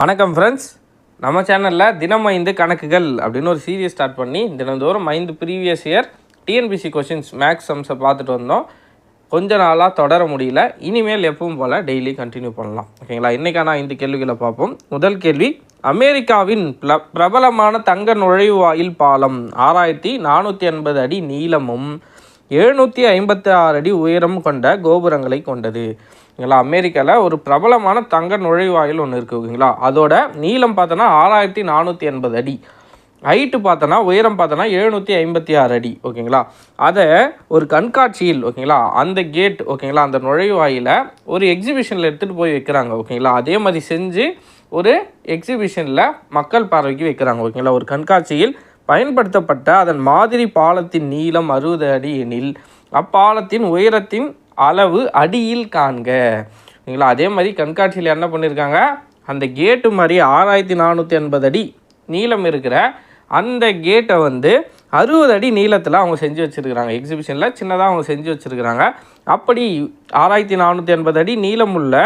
வணக்கம் ஃப்ரெண்ட்ஸ் நம்ம சேனலில் தினம் ஐந்து கணக்குகள் அப்படின்னு ஒரு சீரியஸ் ஸ்டார்ட் பண்ணி தினந்தோறும் ஐந்து previous year TNPSC questions maths சம்ஸை பார்த்துட்டு வந்தோம். கொஞ்ச நாளாக தொடர முடியல. இனிமேல் எப்பவும் போல் டெய்லி கண்டினியூ பண்ணலாம். ஓகேங்களா இன்றைக்கான ஐந்து கேள்விகளை பார்ப்போம். முதல் கேள்வி அமெரிக்காவின் பிரபலமான தங்க நுழைவாயில் பாலம் ஆறாயிரத்தி நானூற்றி எண்பது அடி நீளமும் எழுநூற்றி ஐம்பத்தி ஆறு அடி உயரம் கொண்ட கோபுரங்களை கொண்டது. ஓகேங்களா அமெரிக்காவில் ஒரு பிரபலமான தங்க நுழைவாயில் ஒன்று இருக்குது ஓகேங்களா? அதோட நீளம் பார்த்தோன்னா ஆறாயிரத்தி நானூற்றி எண்பது அடி. ஹைட்டு பார்த்தோன்னா உயரம் பார்த்தோன்னா எழுநூற்றி ஐம்பத்தி ஆறு அடி ஓகேங்களா? அதை ஒரு கண்காட்சியில் ஓகேங்களா? அந்த கேட் ஓகேங்களா? அந்த நுழைவாயில் ஒரு எக்ஸிபிஷனில் எடுத்துகிட்டு போய் வைக்கிறாங்க ஓகேங்களா? அதே மாதிரி செஞ்சு ஒரு எக்ஸிபிஷனில் மக்கள் பார்வைக்கு வைக்கிறாங்க ஓகேங்களா? ஒரு கண்காட்சியில் பயன்படுத்தப்பட்ட அதன் மாதிரி பாலத்தின் நீளம் அறுபது அடி எனில் அப்பாலத்தின் உயரத்தின் அளவு அடியில் காண்க. ஓகேங்களா அதே மாதிரி கண்காட்சியில் என்ன பண்ணியிருக்காங்க அந்த கேட்டு மாதிரி ஆறாயிரத்தி நானூற்றி எண்பது அடி நீளம் இருக்கிற அந்த கேட்டை வந்து அறுபது அடி நீளத்தில் அவங்க செஞ்சு வச்சுருக்கிறாங்க. எக்ஸிபிஷனில் சின்னதாக அவங்க செஞ்சு வச்சுருக்கிறாங்க. அப்படி ஆறாயிரத்தி நானூற்றி எண்பது அடி நீளமுள்ள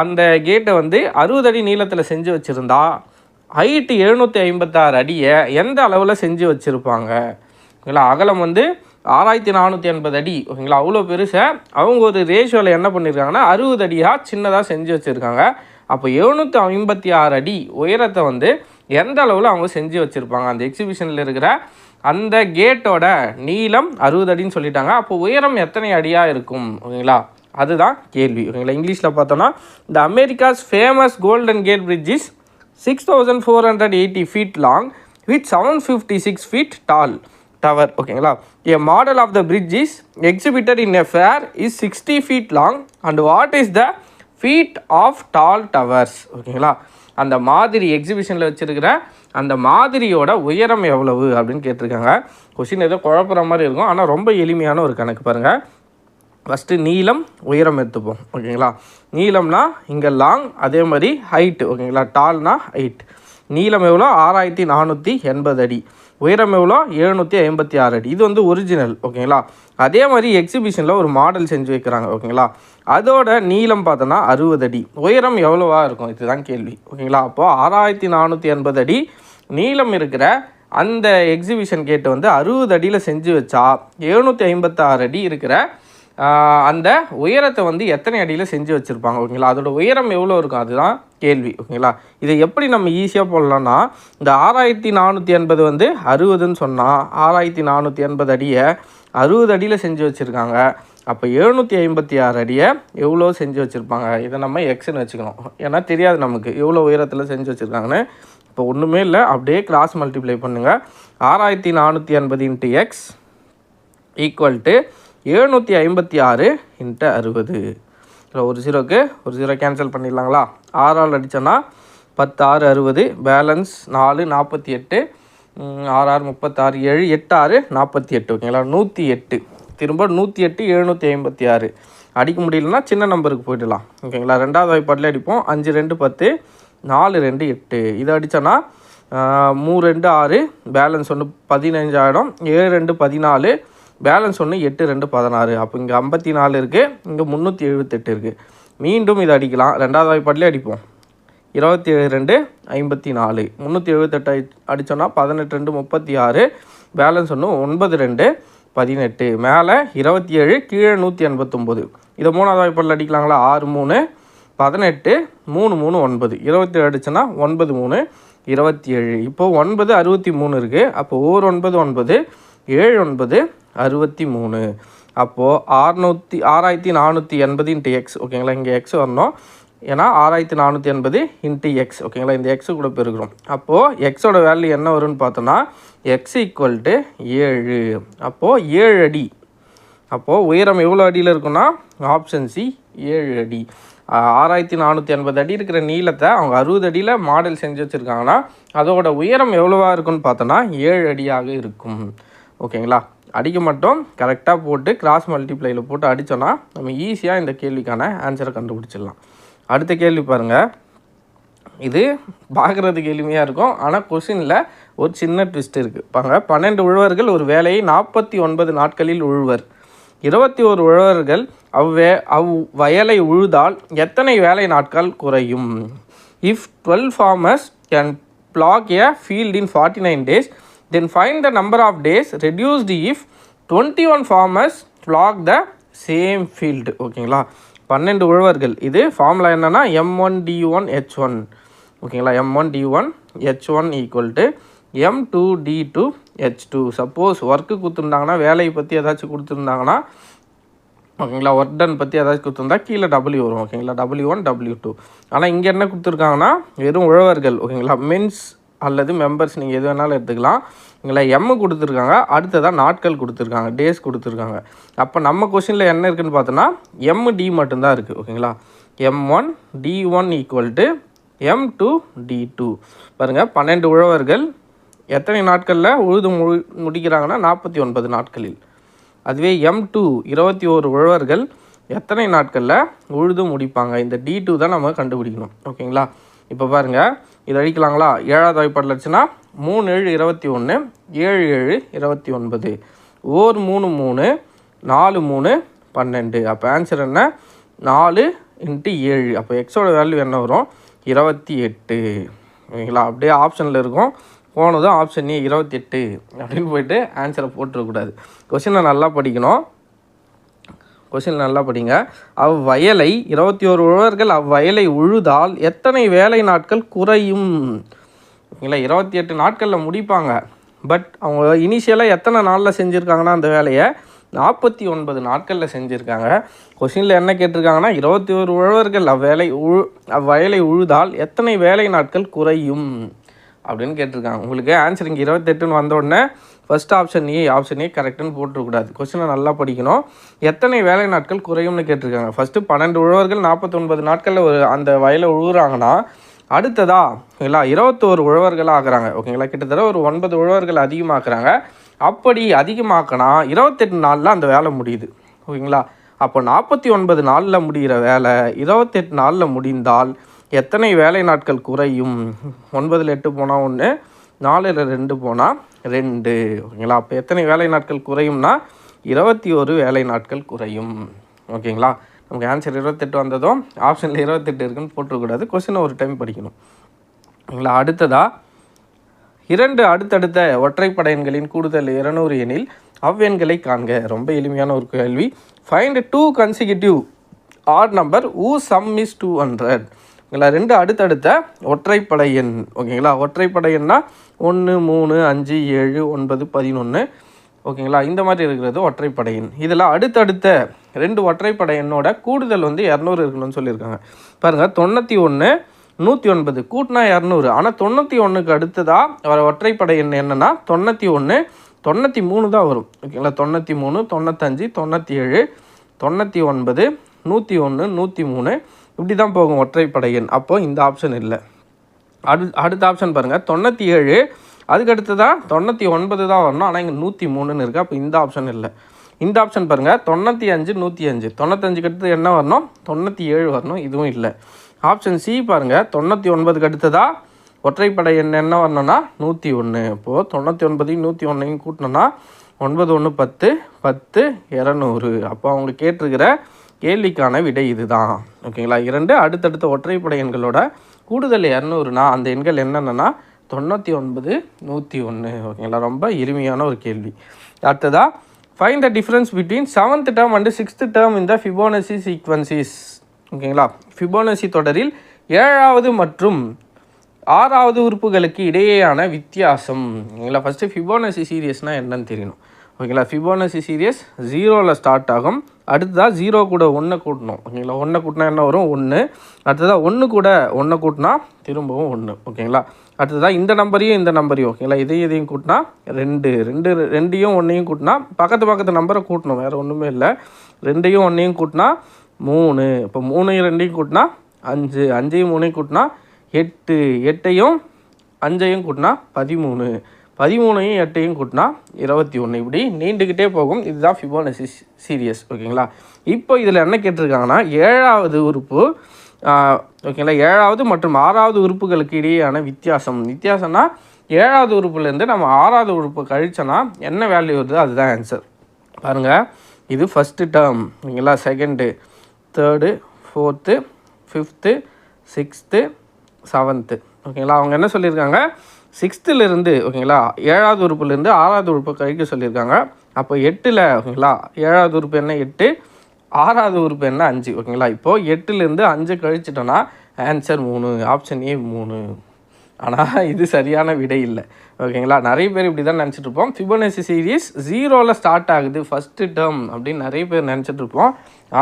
அந்த கேட்டை வந்து அறுபது அடி நீளத்தில் செஞ்சு வச்சுருந்தா ஹைட்டு எழுநூற்றி ஐம்பத்தாறு அடியை எந்த அளவில் செஞ்சு வச்சுருப்பாங்க? ஓகேங்களா? அகலம் வந்து ஆறாயிரத்தி நானூற்றி எண்பது அடி. ஓகேங்களா? அவ்வளோ பெருசை அவங்க ஒரு ரேஷியோவில் என்ன பண்ணியிருக்காங்கன்னா அறுபது அடியாக சின்னதாக செஞ்சு வச்சுருக்காங்க. அப்போ எழுநூற்றி ஐம்பத்தி ஆறு அடி உயரத்தை வந்து எந்த அளவில் அவங்க செஞ்சு வச்சுருப்பாங்க? அந்த எக்ஸிபிஷனில் இருக்கிற அந்த கேட்டோட நீளம் அறுபது அடின்னு சொல்லிட்டாங்க. அப்போ உயரம் எத்தனை அடியாக இருக்கும்? ஓகேங்களா? அதுதான் கேள்வி. ஓகேங்களா? இங்கிலீஷில் பார்த்தோன்னா இந்த America's famous golden gate bridge is six thousand four hundred eighty feet long with seven fifty six feet tall tower ஓகேங்களா a model of the bridge is exhibited in a fair is sixty feet long and what is the feet of tall towers ஓகேங்களா அந்த மாதிரி எக்ஸிபிஷனில் வச்சுருக்கிற அந்த மாதிரியோட உயரம் எவ்வளவு அப்படின்னு கேட்டிருக்காங்க. கொஷின் ஏதோ குழப்புற மாதிரி இருக்கும். ஆனால் ரொம்ப எளிமையான ஒரு கணக்கு பாருங்கள் ஃபஸ்ட்டு நீளம் உயரம் எடுத்துப்போம். ஓகேங்களா நீளம்னா இங்கே லாங் அதே மாதிரி ஹைட்டு ஓகேங்களா டால்னா ஹைட் நீளம் எவ்வளோ? ஆறாயிரத்தி நானூற்றி எண்பது அடி. உயரம் எவ்வளோ? எழுநூற்றி ஐம்பத்தி ஆறு அடி. இது வந்து ஒரிஜினல் ஓகேங்களா அதே மாதிரி எக்ஸிபிஷனில் ஒரு மாடல் செஞ்சு வைக்கிறாங்க ஓகேங்களா அதோட நீளம் பார்த்தோன்னா அறுபது அடி. உயரம் எவ்வளோவா இருக்கும்? இதுதான் கேள்வி ஓகேங்களா அப்போது ஆறாயிரத்தி நானூற்றி எண்பது அடி. நீளம் இருக்கிற அந்த எக்ஸிபிஷன் கேட்டு வந்து அறுபது அடியில் செஞ்சு வச்சா எழுநூற்றி ஐம்பத்தாறு அடி இருக்கிற அந்த உயரத்தை வந்து எத்தனை அடியில் செஞ்சு வச்சுருப்பாங்க ஓகேங்களா? அதோட உயரம் எவ்வளோ இருக்கும் அதுதான் கேள்வி ஓகேங்களா? இதை எப்படி நம்ம ஈஸியாக போடலாம்னா இந்த ஆறாயிரத்தி நானூற்றி எண்பது வந்து அறுபதுன்னு சொன்னால் ஆறாயிரத்தி நானூற்றி எண்பது அடியை அறுபது அடியில் செஞ்சு வச்சுருக்காங்க. அப்போ எழுநூற்றி ஐம்பத்தி ஆறு அடியை எவ்வளோ செஞ்சு வச்சுருப்பாங்க? இதை நம்ம எக்ஸ்ன்னு வச்சுக்கணும். ஏன்னா தெரியாது நமக்கு எவ்வளோ உயரத்தில் செஞ்சு வச்சுருக்காங்கன்னு. இப்போ ஒன்றுமே இல்லை. அப்படியே கிராஸ் மல்டிப்ளை பண்ணுங்கள் ஆறாயிரத்தி நானூற்றி எண்பது இன்ட்டு எக்ஸ் ஈக்குவல் டு எழுநூற்றி ஐம்பத்தி ஆறு இன்ட்டு அறுபது. இல்லை ஒரு ஜீரோக்கு ஒரு ஜீரோ கேன்சல் பண்ணிடலாங்களா? ஆறால் அடித்தோன்னா பத்து ஆறு அறுபது. பேலன்ஸ் நாலு நாற்பத்தி எட்டு. ஆறு ஆறு முப்பத்தாறு ஏழு எட்டு ஆறு நாற்பத்தி எட்டு. ஓகேங்களா? நூற்றி எட்டு. திரும்ப நூற்றி எட்டு எழுநூற்றி ஐம்பத்தி ஆறு. அடிக்க முடியலன்னா சின்ன நம்பருக்கு போயிடலாம். ஓகேங்களா? ரெண்டாவது வாய்ப்பாட்டில் அடிப்போம். அஞ்சு ரெண்டு பத்து. நாலு ரெண்டு எட்டு. இதை அடித்தோன்னா மூ ரெண்டு ஆறு. பேலன்ஸ் ஒன்று பதினஞ்சாயிரம். ஏழு ரெண்டு பதினாலு. பேலன்ஸ் ஒன்று எட்டு ரெண்டு பதினாறு. அப்போ இங்கே ஐம்பத்தி நாலு இருக்குது இங்கே முந்நூற்றி எழுபத்தெட்டு இருக்குது மீண்டும் இதை அடிக்கலாம். ரெண்டாவது வாய்ப்பாட்டிலே அடிப்போம். இருபத்தி ஏழு ரெண்டு ஐம்பத்தி நாலு. முந்நூற்றி எழுபத்தெட்டு அடித்தோன்னா பதினெட்டு ரெண்டு முப்பத்தி ஆறு. பேலன்ஸ் ஒன்று ஒன்பது ரெண்டு பதினெட்டு. மேலே இருபத்தி ஏழு கீழே நூற்றி எண்பத்தொம்போது. இதை மூணாவது வாய்ப்பாட்டில் அடிக்கலாங்களா? ஆறு மூணு பதினெட்டு மூணு மூணு ஒன்பது. இருபத்தி ஏழு அடிச்சுன்னா ஒன்பது மூணு இருபத்தி ஏழு இப்போது ஒன்பது அறுபத்தி மூணு இருக்குது அப்போ ஓர் ஒன்பது ஒன்பது ஏழு ஒன்பது அறுபத்தி மூணு. அப்போது ஆறுநூற்றி ஆறாயிரத்தி நானூற்றி எண்பது இன்ட்டு எக்ஸ் ஓகேங்களா? இங்கே எக்ஸ் வரணும். ஏன்னா ஆறாயிரத்தி நானூற்றி எண்பது இன்ட்டு எக்ஸ் ஓகேங்களா? இந்த எக்ஸு கூட பெருக்கிறோம் அப்போது எக்ஸோட வேல்யூ என்ன வரும்னு பார்த்தோன்னா எக்ஸ் ஈக்குவல் டு ஏழு. அப்போது ஏழு அடி. அப்போது உயரம் எவ்வளோ அடியில் இருக்குன்னா ஆப்ஷன் சி ஏழு அடி. ஆறாயிரத்தி நானூற்றி எண்பது அடி இருக்கிற நீளத்தை அவங்க அறுபது அடியில் மாடல் செஞ்சு வச்சுருக்காங்கன்னா அதோட உயரம் எவ்வளோவா இருக்குன்னு பார்த்தோன்னா ஏழு அடியாக இருக்கும். ஓகேங்களா? அடிக்க மட்டும். கரெக்டாக போட்டு கிராஸ் மல்டிப்ளையில் போட்டு அடித்தோன்னா நம்ம ஈஸியாக இந்த கேள்விக்கான ஆன்சரை கண்டுபிடிச்சிடலாம். அடுத்த கேள்வி பாருங்கள் இது பார்க்குறதுக்கு எளிமையாக இருக்கும். ஆனால் கொஷினில் ஒரு சின்ன ட்விஸ்ட் இருக்குது பாருங்க. பன்னெண்டு உழவர்கள் ஒரு வேலையை நாற்பத்தி ஒன்பது நாட்களில் உழுவர். இருபத்தி ஒரு உழவர்கள் அவ்வே அவ் வயலை உழுதால் எத்தனை வேலை நாட்கள் குறையும்? If twelve farmers can plough a field in forty nine days then find the number of days reduced if twenty one farmers the the same field ஓகேங்களா பன்னெண்டு உழவர்கள். இது ஃபார்முலா என்னென்னா M one D one H one ஓகேங்களா M one D one H one equal to M two D two H two suppose work கொடுத்துருந்தாங்கன்னா வேலையை பற்றி ஏதாச்சும் கொடுத்துருந்தாங்கன்னா ஓகேங்களா ஒர்க் டன் பற்றி ஏதாச்சும் கொடுத்துருந்தா கீழே டபுள்யூ வரும். ஓகேங்களா டபுள்யூ ஒன் டபுள்யூ டூ ஆனால் இங்கே என்ன கொடுத்துருக்காங்கன்னா வெறும் உழவர்கள். ஓகேங்களா மென்ஸ் அல்லது மெம்பர்ஸ் நீங்கள் எது வேணாலும் எடுத்துக்கலாம். இங்கே எம் கொடுத்துருக்காங்க. அடுத்ததாக நாட்கள் கொடுத்துருக்காங்க. டேஸ் கொடுத்துருக்காங்க. அப்போ நம்ம கொஷினில் என்ன இருக்குதுன்னு பார்த்தோன்னா எம் டி மட்டும்தான் இருக்குது ஓகேங்களா? M one D one equal to M two D two பாருங்கள் பன்னெண்டு உழவர்கள் எத்தனை நாட்களில் உழுது முழு முடிக்கிறாங்கன்னா நாற்பத்தி ஒன்பது நாட்களில். அதுவே எம் டூ இருபத்தி ஓரு உழவர்கள் எத்தனை நாட்களில் உழுது முடிப்பாங்க? இந்த டி டூ தான் நம்ம கண்டுபிடிக்கணும். ஓகேங்களா? இப்போ பாருங்கள் இது அழிக்கலாங்களா? ஏழாவது வாய்ப்பாடில் இருந்துச்சுன்னா மூணு ஏழு இருபத்தி ஒன்று ஏழு ஏழு இருபத்தி ஒன்பது. ஓர் மூணு மூணு நாலு மூணு பன்னெண்டு. அப்போ ஆன்சர் என்ன? நாலு இன்ட்டு ஏழு. அப்போ எக்ஸோட வேல்யூ என்ன வரும்? இருபத்தி எட்டு. ஓகேங்களா? அப்படியே ஆப்ஷனில் இருக்கும். போனதும் ஆப்ஷன் ஏ இருபத்தெட்டு அப்படின்னு போயிட்டு ஆன்சரை போட்டுருக்கக்கூடாது கொஷினை நல்லா படிக்கணும். கொஸ்டின் நல்லா படிங்க. அவ்வயலை இருபத்தி ஒரு உழவர்கள் அவ்வயலை உழுதால் எத்தனை வேலை நாட்கள் குறையும்? இல்லை இருபத்தி எட்டு நாட்களில் முடிப்பாங்க. பட் அவங்க இனிஷியலாக எத்தனை நாளில் செஞ்சுருக்காங்கன்னா அந்த வேலையை? நாற்பத்தி ஒன்பது நாட்களில் செஞ்சுருக்காங்க. கொஷினில் என்ன கேட்டிருக்காங்கன்னா இருபத்தி ஒரு உழவர்கள் அவ்வேலை உழு அவ்வயலை உழுதால் எத்தனை வேலை நாட்கள் குறையும்? அப்படின்னு கேட்டிருக்காங்க. உங்களுக்கு ஆன்சர் இங்கே இருபத்தெட்டுன்னு வந்த உடனே first option A option A கரெக்டுன்னு போட்டுருக்கூடாது கொஸ்டினை நல்லா படிக்கணும். எத்தனை வேலை நாட்கள் குறையும்னு கேட்டிருக்காங்க. ஃபஸ்ட்டு பன்னெண்டு உழவர்கள் நாற்பத்தொன்பது நாட்களில் ஒரு அந்த வயலை உழுகுறாங்கன்னா அடுத்ததா ஓகேங்களா இருபத்தோரு உழவர்களாக ஆகிறாங்க. ஓகேங்களா? கிட்டத்தட்ட ஒரு ஒன்பது உழவர்கள் அதிகமாக்குறாங்க. அப்படி அதிகமாக்கினா இருபத்தெட்டு நாளில் அந்த வேலை முடியுது. ஓகேங்களா? அப்போ நாற்பத்தி ஒன்பது நாளில் முடிகிற வேலை இருபத்தெட்டு நாளில் முடிந்தால் எத்தனை வேலை நாட்கள் குறையும்? ஒன்பதில் எட்டு போனால் ஒன்று நாலில் ரெண்டு போனால் ரெண்டு. ஓகேங்களா? அப்போ எத்தனை வேலை நாட்கள் குறையும்னா இருபத்தி ஒரு வேலை நாட்கள் குறையும். ஓகேங்களா? நமக்கு ஆன்சர் இருபத்தெட்டு வந்ததும் ஆப்ஷனில் இருபத்தெட்டு இருக்குன்னு போட்டுக்கூடாது கொஸ்டினை ஒரு டைம் படிக்கணும். ஓகேங்களா? அடுத்ததா இரண்டு அடுத்தடுத்த ஒற்றைப்படை எண்களின் கூடுதல் இருநூறு எனில் அவ்வெண்களை காண்க. ரொம்ப எளிமையான ஒரு கேள்வி. Find two consecutive odd number whose sum is two hundred ஓகேங்களா ரெண்டு அடுத்தடுத்த ஒற்றைப்படை எண் ஓகேங்களா? ஒற்றைப்படை எண்ணா ஒன்று மூணு அஞ்சு ஏழு ஒன்பது பதினொன்று ஓகேங்களா? இந்த மாதிரி இருக்கிறது ஒற்றைப்படை எண். இதில் அடுத்தடுத்த ரெண்டு ஒற்றைப்படை எண்ணோட கூடுதல் வந்து இரநூறு இருக்கணும்னு சொல்லியிருக்காங்க. பாருங்கள் தொண்ணூற்றி ஒன்று நூற்றி ஒன்பது கூட்டினா இரநூறு. ஆனால் தொண்ணூற்றி ஒன்றுக்கு அடுத்ததாக வர ஒற்றைப்படை எண் என்னென்னா தொண்ணூற்றி ஒன்று தொண்ணூற்றி மூணு தான் வரும். ஓகேங்களா? தொண்ணூற்றி மூணு தொண்ணூத்தஞ்சு தொண்ணூற்றி ஏழு தொண்ணூற்றி ஒன்பது நூற்றி ஒன்று நூற்றி மூணு இப்படி தான் போகும் ஒற்றைப்படையின். அப்போது இந்த ஆப்ஷன் இல்லை. அடு அடுத்த ஆப்ஷன் பாருங்கள் தொண்ணூற்றி ஏழு அதுக்கு தான் தொண்ணூற்றி ஒன்பது தான் வரணும். ஆனால் இங்கே நூற்றி மூணுன்னு இருக்குது அப்போ இந்த ஆப்ஷன் இல்லை. இந்த ஆப்ஷன் பாருங்கள் தொண்ணூற்றி அஞ்சு நூற்றி அஞ்சு தொண்ணூத்தஞ்சுக்கு அடுத்து என்ன வரணும்? தொண்ணூற்றி ஏழு வரணும். இதுவும் இல்லை. ஆப்ஷன் சி பாருங்கள் தொண்ணூற்றி ஒன்பதுக்கு அடுத்ததாக ஒற்றைப்படை எண் என்ன வரணும்னா? நூற்றி ஒன்று இப்போது தொண்ணூற்றி ஒன்பதையும் நூற்றி ஒன்றையும் கூட்டினோன்னா ஒன்பது ஒன்று பத்து பத்து இரநூறு. அப்போ அவங்க கேட்டிருக்கிற கேள்விக்கான விடை இதுதான். ஓகேங்களா? இரண்டு அடுத்தடுத்த ஒற்றைப்படை எண்களோட கூடுதல் இரநூறுனா அந்த எண்கள் என்னென்னா தொண்ணூற்றி ஒன்பது நூற்றி ஒன்று ஓகேங்களா? ரொம்ப எளிமையான ஒரு கேள்வி. அடுத்ததா find the difference between seventh term and sixth term இந்த ஃபிபோனசி சீக்வன்சிஸ் ஓகேங்களா? ஃபிபோனசி தொடரில் ஏழாவது மற்றும் ஆறாவது உறுப்புகளுக்கு இடையேயான வித்தியாசம். ஓகேங்களா? ஃபஸ்ட்டு ஃபிபோனசி சீரியஸ்னால் என்னன்னு தெரியணும். ஓகேங்களா? ஃபிபோனசி சீரியஸ் ஜீரோவில் ஸ்டார்ட் ஆகும். அடுத்ததாக ஜீரோ கூட ஒன்றை கூட்டணும். ஓகேங்களா? ஒன்றை கூட்டினா என்ன வரும்? ஒன்று அடுத்ததாக ஒன்று கூட ஒன்றை கூட்டினா திரும்பவும் ஒன்று ஓகேங்களா? அடுத்ததாக இந்த நம்பரையும் இந்த நம்பரையும் ஓகேங்களா? இதையும் இதையும் கூட்டினா ரெண்டு. ரெண்டு ரெண்டையும் ஒன்றையும் கூட்டினா பக்கத்து பக்கத்து நம்பரை கூட்டணும். வேறு ஒன்றுமே இல்லை. ரெண்டையும் ஒன்றையும் கூட்டினா மூணு. இப்போ மூணையும் ரெண்டையும் கூட்டினா அஞ்சு. அஞ்சையும் மூணையும் கூட்டினா எட்டு. எட்டையும் அஞ்சையும் கூட்டினா பதிமூணு. பதிமூணையும் எட்டையும் கூட்டினா இருபத்தி ஒன்று இப்படி நீண்டுக்கிட்டே போகும். இதுதான் ஃபிபோனசி சீரியஸ் ஓகேங்களா? இப்போ இதில் என்ன கேட்டிருக்காங்கன்னா ஏழாவது உறுப்பு ஓகேங்களா? ஏழாவது மற்றும் ஆறாவது உறுப்புகளுக்கு இடையேயான வித்தியாசம். வித்தியாசம்னா ஏழாவது உறுப்புலேருந்து நம்ம ஆறாவது உறுப்பு கழிச்சோன்னா என்ன வேல்யூ வருது அதுதான் ஆன்சர் பாருங்கள் இது ஃபஸ்ட்டு டேர்ம் ஓகேங்களா? Second third fourth fifth sixth seventh ஓகேங்களா? அவங்க என்ன சொல்லியிருக்காங்க? சிக்ஸ்த்துலேருந்து ஓகேங்களா? ஏழாவது உறுப்புலேருந்து ஆறாவது உறுப்பு கழிக்க சொல்லியிருக்காங்க. அப்போ எட்டில் ஓகேங்களா? ஏழாவது உறுப்பு என்ன? எட்டு. ஆறாவது உறுப்பு என்ன? அஞ்சு ஓகேங்களா? இப்போது எட்டுலேருந்து அஞ்சு கழிச்சிட்டோன்னா ஆன்சர் மூணு ஆப்ஷன் ஏ மூணு. ஆனால் இது சரியான விடை இல்லை. ஓகேங்களா? நிறைய பேர் இப்படி தான் நினச்சிட்டு இருப்போம். ஃபிபோனசி சீரீஸ் ஜீரோவில் ஸ்டார்ட் ஆகுது. ஃபஸ்ட்டு டேர்ம் அப்படின்னு நிறைய பேர் நினச்சிட்ருப்போம்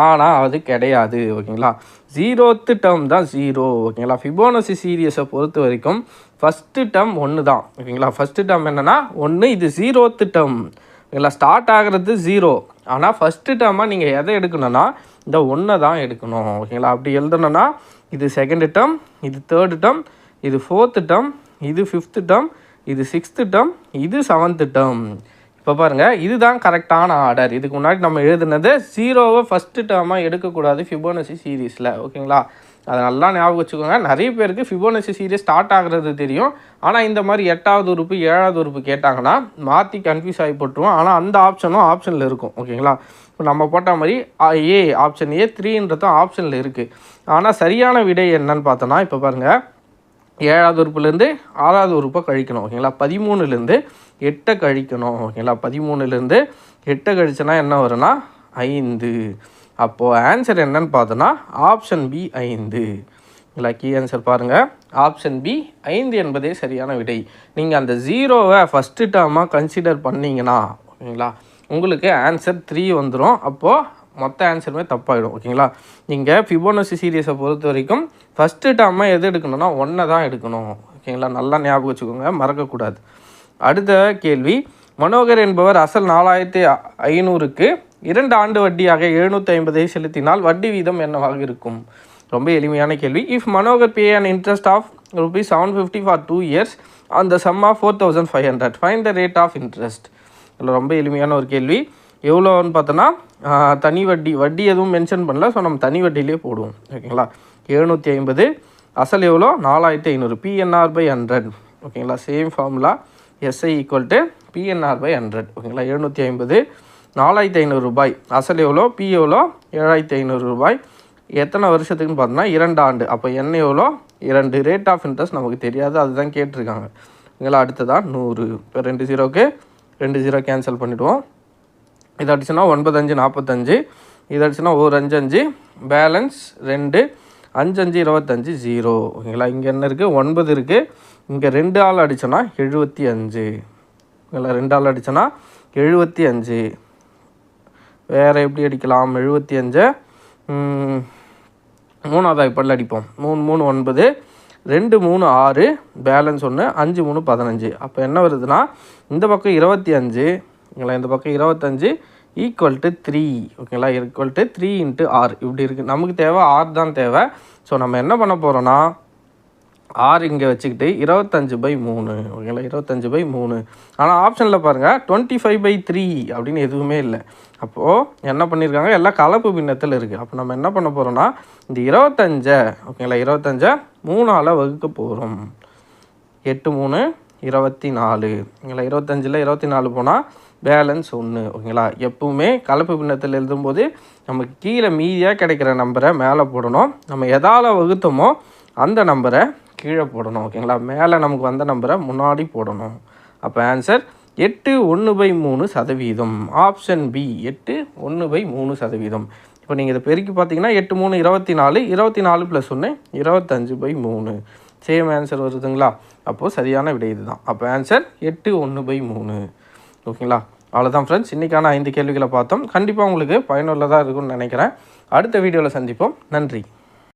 ஆனால் அது கிடையாது. ஓகேங்களா? ஜீரோத்து டேர்ம் தான் ஜீரோ ஓகேங்களா? ஃபிபோனசி சீரியஸை பொறுத்த வரைக்கும் ஃபஸ்ட்டு டேர்ம் ஒன்று தான் ஓகேங்களா? ஃபஸ்ட்டு டேர்ம் என்னென்னா ஒன்று இது ஜீரோத்து டேர்ம் ஓகேங்களா? ஸ்டார்ட் ஆகிறது ஜீரோ ஆனால் ஃபஸ்ட்டு டேர்மாக நீங்கள் எதை எடுக்கணும்னா இந்த ஒன்றை தான் எடுக்கணும். ஓகேங்களா? அப்படி எழுதணும்னா இது செகண்ட் டேர்ம் இது தேர்டு டேர்ம் இது ஃபோர்த்து டேர்ம் இது ஃபிஃப்த்து டேர்ம் இது சிக்ஸ்த்து டேர்ம் இது செவன்த்து டேர்ம் இப்போ பாருங்கள் இதுதான் கரெக்டான ஆர்டர் இதுக்கு முன்னாடி நம்ம எழுதுனது ஜீரோவை ஃபஸ்ட்டு டேர்மாக எடுக்கக்கூடாது ஃபிபோனசி சீரீஸில் ஓகேங்களா? அதை நல்லா ஞாபகம் வச்சுக்கோங்க. நிறைய பேருக்கு ஃபிபோனசி சீரியஸ் ஸ்டார்ட் ஆகிறது தெரியும். ஆனால் இந்த மாதிரி எட்டாவது உறுப்பு ஏழாவது உறுப்பு கேட்டாங்கன்னா மாற்றி கன்ஃபியூஸ் ஆகி போட்டுருவோம். ஆனால் அந்த ஆப்ஷனும் ஆப்ஷனில் இருக்கும். ஓகேங்களா? இப்போ நம்ம போட்ட மாதிரி ஏ ஆப்ஷன் ஏ த்ரீன்றதும் ஆப்ஷனில் இருக்குது ஆனால் சரியான விடை என்னன்னு பார்த்தோன்னா இப்போ பாருங்கள் ஏழாவது உறுப்புலேருந்து ஆறாவது உறுப்பை கழிக்கணும் ஓகேங்களா? பதிமூணுலேருந்து எட்டை கழிக்கணும் ஓகேங்களா? பதிமூணுலேருந்து எட்டை கழிச்சோன்னா என்ன வரும்னா ஐந்து. அப்போது ஆன்சர் என்னன்னு பார்த்தோன்னா ஆப்ஷன் பி ஐந்து. இல்லை கீ ஆன்சர் பாருங்கள் ஆப்ஷன் பி ஐந்து என்பதே சரியான விடை. நீங்கள் அந்த ஜீரோவை ஃபஸ்ட்டு டேர்மாக கன்சிடர் பண்ணிங்கன்னா ஓகேங்களா? உங்களுக்கு ஆன்சர் த்ரீ வந்துடும் அப்போது மொத்த ஆன்சருமே தப்பாகிடும் ஓகேங்களா நீங்கள் ஃபிபோனசி சீரியஸை பொறுத்த வரைக்கும் ஃபஸ்ட்டு டேர்மாக எது எடுக்கணும்னா ஒன்றை தான் எடுக்கணும் ஓகேங்களா நல்லா ஞாபகம் வச்சுக்கோங்க மறக்கக்கூடாது. அடுத்த கேள்வி மனோகர் என்பவர் அசல் நாலாயிரத்தி ஐநூறுக்கு இரண்டு ஆண்டு வட்டியாக எழுநூற்றி ஐம்பதை செலுத்தினால் வட்டி வீதம் என்னவாக இருக்கும்? ரொம்ப எளிமையான கேள்வி. If Manohar pay an interest of rupees seven fifty for two years அந்த sum of four thousand five hundred find the rate of interest இதில் ரொம்ப எளிமையான ஒரு கேள்வி. எவ்வளோன்னு பார்த்தோன்னா தனி வட்டி வட்டி எதுவும் மென்ஷன் பண்ணல. ஸோ நம்ம தனி வட்டியிலே போடுவோம். ஓகேங்களா எழுநூற்றி ஐம்பது. அசல் எவ்வளோ? நாலாயிரத்தி ஐநூறு. பிஎன்ஆர் பை ஹண்ட்ரட் ஓகேங்களா same formula SI equal to PNR by hundred ஓகேங்களா எழுநூற்றி ஐம்பது. நாலாயிரத்தி ஐநூறு ரூபாய். அசல் எவ்வளோ? பி எவ்வளோ? ஏழாயிரத்தி ஐநூறு ரூபாய். எத்தனை வருஷத்துக்குன்னு பார்த்தோன்னா இரண்டு ஆண்டு. அப்போ என்ன எவ்வளோ? இரண்டு. ரேட் ஆஃப் இன்ட்ரெஸ்ட் நமக்கு தெரியாது. அதுதான் கேட்டிருக்காங்க. ஓகேங்களா அடுத்ததான் நூறு. இப்போ ரெண்டு ஜீரோக்கு ரெண்டு ஜீரோ கேன்சல் பண்ணிவிடுவோம் இது அடிச்சுன்னா ஒன்பது அஞ்சு நாற்பத்தஞ்சு இது அடிச்சுன்னா ஒரு அஞ்சு. அஞ்சு பேலன்ஸ் ரெண்டு அஞ்சு அஞ்சு இருபத்தஞ்சு ஜீரோ ஓகேங்களா? இங்கே என்ன இருக்குது ஒன்பது இருக்குது இங்கே ரெண்டு ஆள் அடிச்சோன்னா எழுபத்தி அஞ்சு. ஓகேங்களா? ரெண்டு ஆள் அடிச்சோன்னா எழுபத்தி அஞ்சு. வேறு எப்படி அடிக்கலாம்? எழுபத்தி அஞ்சை. ம், மூணாவது அடிப்போம். மூணு மூணு ஒன்பது. ரெண்டு மூணு ஆறு. பேலன்ஸ் ஒன்று அஞ்சு மூணு பதினஞ்சு. அப்போ என்ன வருதுன்னா இந்த பக்கம் இருபத்தி அஞ்சு ஓகேங்களா இந்த பக்கம் இருபத்தஞ்சு ஈக்குவல் டு த்ரீ ஓகேங்களா? Equal to three into R இப்படி இருக்குது நமக்கு தேவை ஆர் தான் தேவை. ஸோ நம்ம என்ன பண்ண போகிறோன்னா ஆர் இங்கே வச்சுக்கிட்டு இருபத்தஞ்சு பை மூணு. ஓகேங்களா? இருபத்தஞ்சு பை மூணு. ஆனால் ஆப்ஷனில் பாருங்கள் டுவெண்ட்டி ஃபைவ் பை த்ரீ அப்படின்னு எதுவுமே இல்லை. அப்போது என்ன பண்ணியிருக்காங்க எல்லாம் கலப்பு பின்னத்தில் இருக்குது அப்போ நம்ம என்ன பண்ண போகிறோன்னா இந்த இருபத்தஞ்சை ஓகேங்களா? இருபத்தஞ்சை மூணால் வகுக்க போகிறோம் எட்டு மூணு இருபத்தி நாலு. ஓகேங்களா? இருபத்தஞ்சில் இருபத்தி நாலு போனால் பேலன்ஸ் ஒன்று ஓகேங்களா எப்பவுமே கலப்பு பின்னத்தில் எழுதும்போது நமக்கு கீழே மீதியாக கிடைக்கிற நம்பரை மேலே போடணும். நம்ம எதால் வகுத்தோமோ அந்த நம்பரை கீழே போடணும் ஓகேங்களா மேலே நமக்கு வந்த நம்பரை முன்னாடி போடணும். அப்போ ஆன்சர் எட்டு ஒன்று பை மூணு சதவீதம். ஆப்ஷன் பி எட்டு ஒன்று பை மூணு சதவீதம். இப்போ நீங்கள் இதை பெருக்கி பார்த்தீங்கன்னா எட்டு மூணு இருபத்தி நாலு இருபத்தி நாலு ப்ளஸ் ஒன்று இருபத்தஞ்சு பை மூணு. சேம் ஆன்சர் வருதுங்களா? அப்போது சரியான விடை இதுதான். அப்போ ஆன்சர் எட்டு ஒன்று பை மூணு. ஓகேங்களா? அவ்வளோதான் ஃப்ரெண்ட்ஸ் இன்றைக்கான ஐந்து கேள்விகளை பார்த்தோம். கண்டிப்பாக உங்களுக்கு பயனுள்ளதாக இருக்கும்னு நினைக்கிறேன். அடுத்த வீடியோவில் சந்திப்போம். நன்றி.